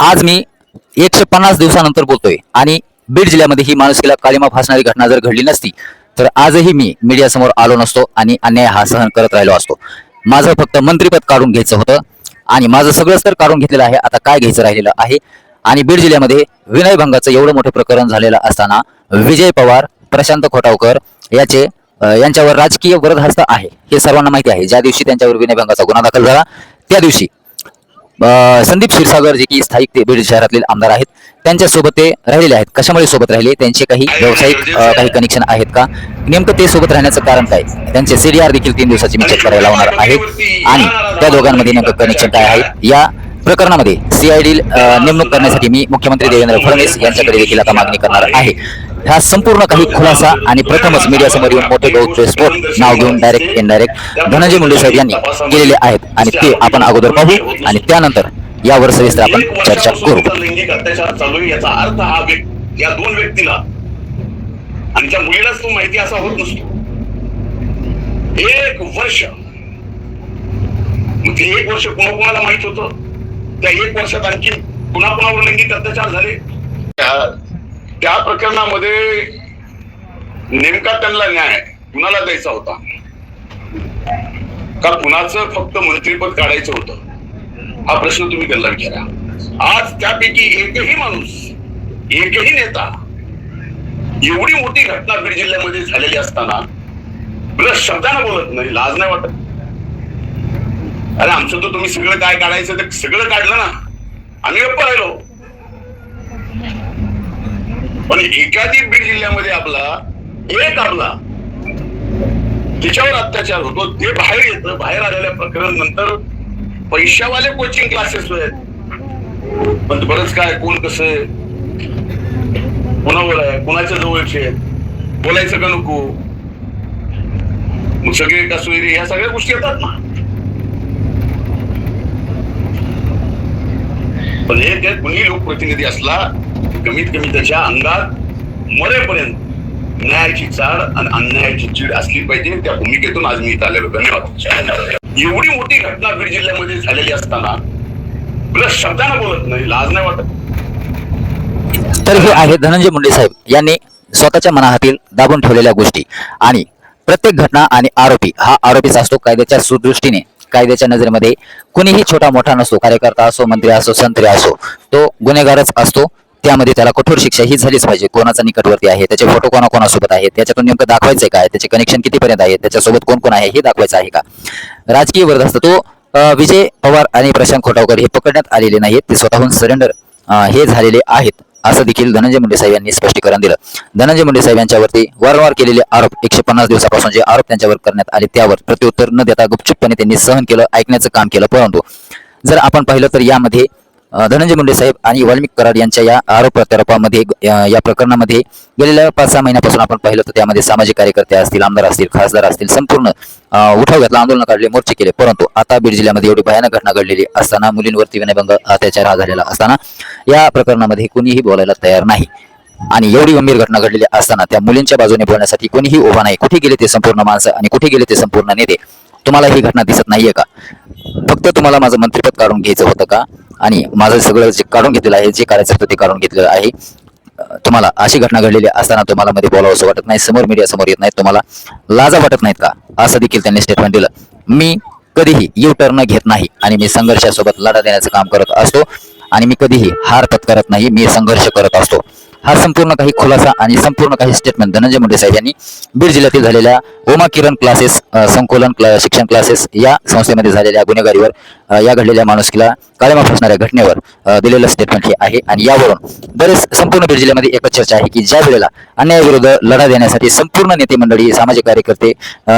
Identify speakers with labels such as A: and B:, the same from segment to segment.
A: आज मी एकशे पन्नास दिवसानंतर बोलतोय. आणि बीड जिल्ह्यामध्ये ही माणुसकीला काळीमा फासणारी घटना जर घडली नसती तर आजही मी मीडियासमोर आलो नसतो आणि अन्याय हा सहन करत राहिलो असतो. माझं फक्त मंत्रीपद काढून घ्यायचं होतं आणि माझं सगळंच तर काढून घेतलेलं आहे. आता काय घ्यायचं राहिलेलं आहे? आणि बीड जिल्ह्यामध्ये विनयभंगाचं एवढं मोठं प्रकरण झालेलं असताना विजय पवार प्रशांत खोटावकर याचे यांच्यावर राजकीय वरदहस्त आहे. हे सर्वांना माहिती आहे. ज्या दिवशी त्यांच्यावर विनयभंगाचा गुन्हा दाखल झाला त्या दिवशी संदीप क्षीरसागर जे की स्थायिक ते बीड शहरातील आमदार आहेत त्यांच्यासोबत ते राहिलेले आहेत. कशामुळे सोबत राहिले? त्यांचे काही व्यावसायिक काही कनेक्शन आहेत का? नेमकं ते सोबत राहण्याचं कारण काय? त्यांचे सीडीआर देखील तीन दिवसाची मी चेक करायला लावणार आहे आणि त्या दोघांमध्ये नेमकं कनेक्शन काय आहे? या प्रकरणामध्ये सीआयडी नेमणूक करण्यासाठी मी मुख्यमंत्री देवेंद्र फडणवीस यांच्याकडे देखील आता मागणी करणार आहे. हा संपूर्ण काही खुलासा आणि प्रथमच मीडियासमोर येऊन मोठे गौरवस्फोट नाव घेऊन डायरेक्ट इनडायरेक्ट धनंजय मुंडे साहेब यांनी केलेले आहेत. आणि ते आपण अगोदर पाहू आणि त्यानंतर यावर सविस्तर आपण चर्चा करू.
B: लैंगिक अत्याचार चालू आहे याचा अर्थ हा या दोन व्यक्तीला आणि त्या मुलीलाच तो माहिती असा होत नसतो. एक वर्ष मग ते एक वर्ष कोणा कुणाला माहीत होत? त्या एक वर्षात आणखी कुणा कुणावर लैंगिक अत्याचार झाले. त्या- प्रकरणामध्ये नेमका त्यांना न्याय कुणाला द्यायचा होता? का कुणाचं फक्त मंत्रीपद काढायचं होतं? हा प्रश्न तुम्ही त्यांना विचारा. आज त्यापैकी एकही माणूस एकही नेता एवढी मोठी घटना बीड जिल्ह्यामध्ये झालेली असताना प्लस शब्दानं बोलत नाही लाज नाही वाटत. अरे आमचं तर तुम्ही सगळं काय काढायचं ते सगळं काढलं ना. आम्ही गप्प राहिलो. पण एकाधिक बीड जिल्ह्यामध्ये आपला एक आपला तिच्यावर अत्याचार होतो. ते बाहेर येतं. बाहेर आलेल्या प्रकरण नंतर पैशावाले कोचिंग क्लासेस आहेत. पण बरंच काय कोण कसं आहे? कोणावर आहे? कोणाच्या जवळचे आहेत? बोलायचं का नको? मग सगळे का सोयरे? ह्या सगळ्या गोष्टी येतात ना. पण हे कुणी लोकप्रतिनिधी असला कमीत कमी त्याच्या अंगात मरेपर्यंत न्यायाची चाळ आणि अन्यायाची चीड असली पाहिजे त्या भूमिकेतून आज मी इथं आलेलो धन्यवाद. एवढी मोठी घटना बीड जिल्ह्यामध्ये झालेली असताना प्लस शब्दानं बोलत नाही लाज नाही वाटत.
A: तर हे आहे धनंजय मुंडे साहेब यांनी स्वतःच्या मनातील दाबून ठेवलेल्या गोष्टी आणि प्रत्येक घटना आणि आरोपी हा आरोपीच असतो कायद्याच्या सुदृष्टीने कायद्याच्या नजरेमध्ये. कुणीही छोटा मोठा नसतो कार्यकर्ता असो मंत्री असो संत्री असो तो गुन्हेगारच असतो. त्यामध्ये त्याला कठोर शिक्षा ही झालीच पाहिजे. कोणाचा निकटवर्ती आहे त्याचे फोटो कोणा कोणासोबत आहेत त्याच्यातून नेमकं दाखवायचंय काय त्याचे कनेक्शन कितीपर्यंत आहे त्याच्यासोबत कोण कोण आहे हे दाखवायचं आहे का? राजकीय वर्ध तो विजय पवार आणि प्रशांत खोटावकर हे पकडण्यात आलेले नाहीत ते स्वतःहून सरेंडर हे झालेले आहेत असं देखील धनंजय मुंडे साहेब यांनी स्पष्टीकरण दिलं. धनंजय मुंडे साहेब यांच्यावरती वारंवार केलेले आरोप एकशे पन्नास दिवसापासून जे आरोप त्यांच्यावर करण्यात आले त्यावर प्रत्युत्तर न देता गुपचूपपणे त्यांनी सहन केलं ऐकण्याचं काम केलं परंतु जर आपण पाहिलं तर यामध्ये धनंजय मुंडे साहेब आणि वाल्मिक कराड यांच्या या आरोप प्रत्यारोपामध्ये या प्रकरणामध्ये गेलेल्या पाच सहा महिन्यापासून आपण पाहिलं तर त्यामध्ये सामाजिक कार्यकर्ते असतील आमदार असतील खासदार असतील संपूर्ण उठाव घेतला आंदोलन काढले मोर्चे केले. परंतु आता बीड जिल्ह्यामध्ये एवढी भयानक घटना घडलेली असताना मुलींवरती विनयभंग अत्याचार हा झालेला असताना या प्रकरणामध्ये कुणीही बोलायला तयार नाही. आणि एवढी गंभीर घटना घडलेली असताना त्या मुलींच्या बाजूने बोलण्यासाठी कोणीही उभा नाही. कुठे गेले ते संपूर्ण माणसं आणि कुठे गेले ते संपूर्ण नेते? तुम्हाला ही घटना दिसत नाहीये का? फक्त तुम्हाला माझं मंत्रिपद काढून घ्यायचं होतं का? आणि माझं सगळं जे काढून घेतलेलं आहे जे करायचं होतं ते काढून घेतलेलं आहे. तुम्हाला अशी घटना घडलेली असताना तुम्हाला मध्ये बोलावं असं वाटत नाही समोर मीडिया समोर येत नाही तुम्हाला लाजा वाटत नाहीत का? असं देखील त्यांनी स्टेटमेंट दिलं. मी कधीही यू टर्न घेत नाही आणि मी संघर्षासोबत लढा देण्याचं काम करत असतो आणि मी कधीही हार पत्करत नाही मी संघर्ष करत असतो. हा संपूर्ण काही खुलासा आणि संपूर्ण काही स्टेटमेंट धनंजय मुंडे साहेब यांनी बीड जिल्ह्यातील झालेल्या ओमा किरण क्लासेस संकुलन क्ला- शिक्षण क्लासेस या संस्थेमध्ये झालेल्या गुन्हेगारीवर या घडलेल्या माणुसकीला काळेमा फसणाऱ्या घटनेवर दिलेलं स्टेटमेंट हे आहे. आणि यावरून बरेच संपूर्ण बीड जिल्ह्यामध्ये एकच चर्चा आहे की ज्या वेळेला अन्यायाविरुद्ध लढा देण्यासाठी संपूर्ण नेते मंडळी सामाजिक कार्यकर्ते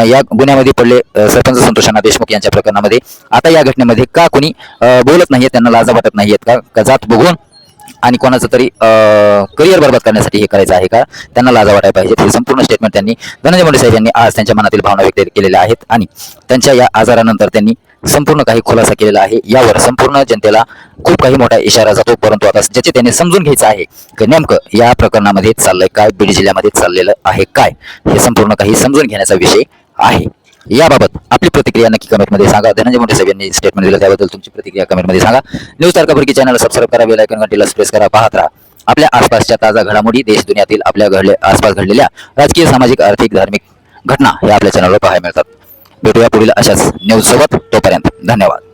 A: या गुन्ह्यामध्ये पडले सरपंच संतोषांना देशमुख यांच्या प्रकरणामध्ये आता या घटनेमध्ये का कुणी बोलत नाहीये त्यांना लाजा वाटत नाहीयेत का जात बघून आणि कोणाचं तरी करिअर बरबाद करण्यासाठी हे करायचं आहे का? त्यांना लाजा वाटायला पाहिजे. हे संपूर्ण स्टेटमेंट त्यांनी धनंजय मुंडे साहेब यांनी आज त्यांच्या मनातील भावना व्यक्त केलेल्या आहेत आणि त्यांच्या या आजारानंतर त्यांनी संपूर्ण काही खुलासा केलेला आहे. यावर संपूर्ण जनतेला खूप काही मोठा इशारा जातो. परंतु आता ज्याचे त्यांनी समजून घ्यायचं आहे की नेमकं या प्रकरणामध्ये चाललंय काय? बीड जिल्ह्यामध्ये चाललेलं आहे काय? हे संपूर्ण काही समजून घेण्याचा विषय आहे. याबाबत आपली प्रतिक्रिया नक्की कमेंटमध्ये सांगा. धनंजय मुंडे साहेब यांनी स्टेटमेंट दिलं त्याबद्दल तुमची प्रतिक्रिया कमेंटमध्ये सांगा. न्यूज तारकापूरकी चॅनल सबस्क्राईब करा बेल आयकॉन घंटीला प्रेस करा पाहत राहा. आपल्या आसपासच्या ताजा घडामोडी देश दुनियातील आपल्या घडले आसपास घडलेल्या राजकीय सामाजिक आर्थिक धार्मिक घटना या आपल्या चॅनलवर पाहायला मिळतात. भेटूया पुढील अशाच न्यूज सोबत. तोपर्यंत धन्यवाद.